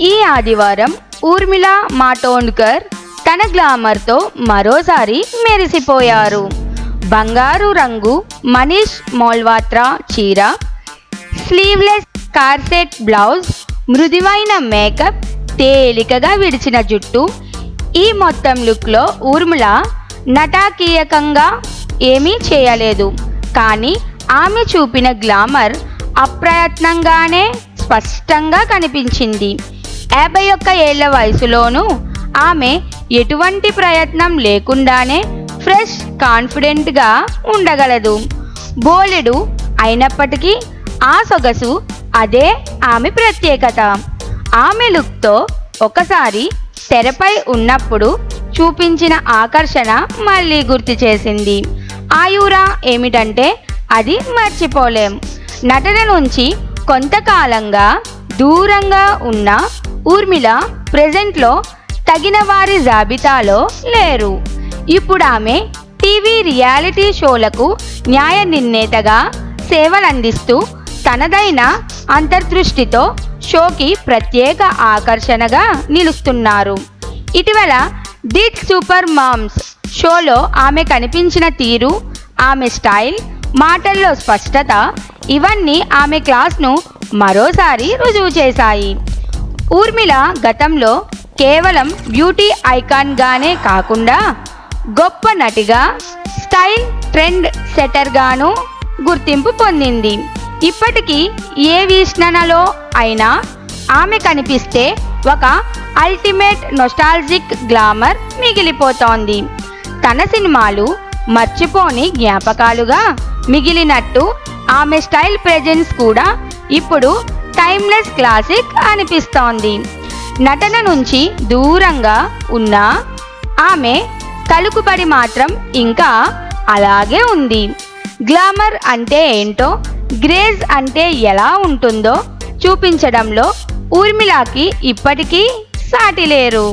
ఈ ఆదివారం ఊర్మిళ మాటోండ్కర్ తన గ్లామర్తో మరోసారి మెరిసిపోయారు. బంగారు రంగు మనీష్ మోల్వాత్రా చీర స్లీవ్లెస్ కార్సెట్ బ్లౌజ్ మృదువైన మేకప్ తేలికగా విడిచిన జుట్టు. ఈ మొత్తం లుక్లో ఊర్మిళ నటాకీయకంగా ఏమీ చేయలేదు. కానీ ఆమె చూపిన గ్లామర్ అప్రయత్నంగానే స్పష్టంగా కనిపించింది. యాభై ఒక్క ఏళ్ళ వయసులోనూ ఆమె ఎటువంటి ప్రయత్నం లేకుండానే ఫ్రెష్ కాన్ఫిడెంట్గా ఉండగలదు. బోలెడు అయినప్పటికీ ఆ సొగసు అదే ఆమె ప్రత్యేకత. ఆమె లుక్తో ఒకసారి తెరపై ఉన్నప్పుడు చూపించిన ఆకర్షణ మళ్ళీ గుర్తు చేసింది. ఆయురా ఏమిటంటే అది మర్చిపోలేం. నటన నుంచి కొంతకాలంగా దూరంగా ఉన్న ఊర్మిళ ప్రెజెంట్లో తగిన వారి జాబితాలో లేరు. ఇప్పుడు ఆమె టీవీ రియాలిటీ షోలకు న్యాయ నిర్ణేతగా సేవలందిస్తూ తనదైన అంతర్దృష్టితో షోకి ప్రత్యేక ఆకర్షణగా నిలుస్తున్నారు. ఇటీవల దిట్ సూపర్ మామ్స్ షోలో ఆమె కనిపించిన తీరు ఆమె స్టైల్ మాటల్లో స్పష్టత ఇవన్నీ ఆమె క్లాస్ను మరోసారి రుజువు చేశాయి. ఊర్మిళ గతంలో కేవలం బ్యూటీ ఐకాన్గానే కాకుండా గొప్ప నటిగా స్టైల్ ట్రెండ్ సెటర్గాను గుర్తింపు పొందింది. ఇప్పటికీ ఏ వీక్షణలో అయినా ఆమె కనిపిస్తే ఒక అల్టిమేట్ నొస్టాల్జిక్ గ్లామర్ మిగిలిపోతోంది. తన సినిమాలు మర్చిపోని జ్ఞాపకాలుగా మిగిలినట్టు ఆమె స్టైల్ ప్రెజెన్స్ కూడా ఇప్పుడు టైమ్లెస్ క్లాసిక్ అనిపిస్తోంది. నటన నుంచి దూరంగా ఉన్న ఆమె తలుకుబడి మాత్రం ఇంకా అలాగే ఉంది. గ్లామర్ అంటే ఏంటో గ్రేజ్ అంటే ఎలా ఉంటుందో చూపించడంలో ఊర్మిళకి ఇప్పటికీ సాటి లేరు.